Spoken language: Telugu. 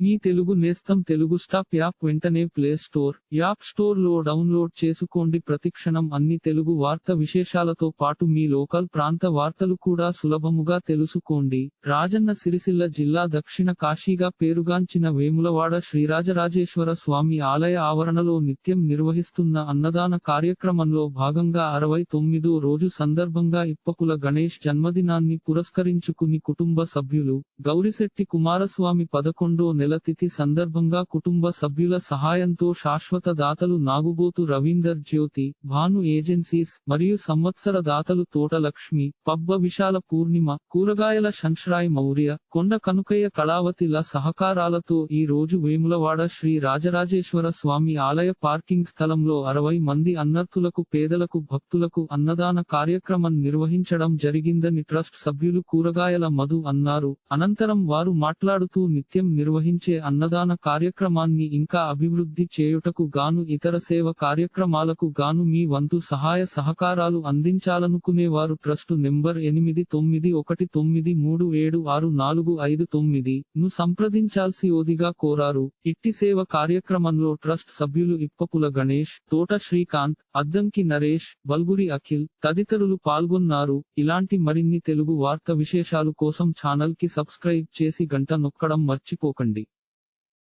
మీ తెలుగు నేస్తం తెలుగు స్టాప్ యాప్ వెంటనే ప్లే స్టోర్ యాప్ స్టోర్లో డౌన్లోడ్ చేసుకోండి. ప్రతిక్షణం అన్ని తెలుగు వార్త విశేషాలతో పాటు మీ లోకల్ ప్రాంత వార్తలు కూడా సులభముగా తెలుసుకోండి. రాజన్న సిరిసిల్ల జిల్లా దక్షిణ కాశీగా పేరుగాంచిన వేములవాడ శ్రీరాజరాజేశ్వర స్వామి ఆలయ ఆవరణలో నిత్యం నిర్వహిస్తున్న అన్నదాన కార్యక్రమంలో భాగంగా అరవై తొమ్మిదో రోజు సందర్భంగా ఇప్పకుల గణేష్ జన్మదినాన్ని పురస్కరించుకుని కుటుంబ సభ్యులు గౌరిశెట్టి కుమారస్వామి పదకొండో నెల తిథి సందర్భంగా కుటుంబ సభ్యుల సహాయంతో శాశ్వత దాతలు నాగుబోతు రవీందర్ జ్యోతి భాను ఏజెన్సీస్ మరియు సంవత్సర దాతలు తోటలక్ష్మి పబ్బ విశాల పూర్ణిమ కూరగాయల శంశ్రాయ్ మౌర్య కొండ కనుకయ్య కళావతిల సహకారాలతో ఈ రోజు వేములవాడ శ్రీ రాజరాజేశ్వర స్వామి ఆలయ పార్కింగ్ స్థలంలో అరవై మంది అన్నర్థులకు పేదలకు భక్తులకు అన్నదాన కార్యక్రమం నిర్వహించడం జరిగిందని ట్రస్ట్ సభ్యులు కూరగాయల మధు అన్నారు. అనంతరం వారు మాట్లాడుతూ నిత్యం నిర్వహించే అన్నదాన కార్యక్రమాన్ని ఇంకా అభివృద్ధి చేయుటకు గాను ఇతర సేవ కార్యక్రమాలకు గాను మీ వంతు సహాయ సహకారాలు అందించాలనుకునేవారు ట్రస్టు ట్రస్ట్ నెంబర్ ఎనిమిది తొమ్మిది ఒకటి తొమ్మిది మూడు ఏడు ఆరు నాలుగు ఐదు తొమ్మిది ను సంప్రదించాల్సి ఓదిగా కోరారు. ఇట్టి సేవ కార్యక్రమంలో ట్రస్ట్ సభ్యులు ఇప్పపుల గణేష్ తోట శ్రీకాంత్ అద్దంకి నరేష్ బల్గురి అఖిల్ తదితరులు పాల్గొన్నారు. ఇలాంటి మరిన్ని తెలుగు వార్త విశేషాలు కోసం ఛానల్కి సబ్స్క్రైబ్ చేసి గంట నొక్కడం మర్చిపోకండి.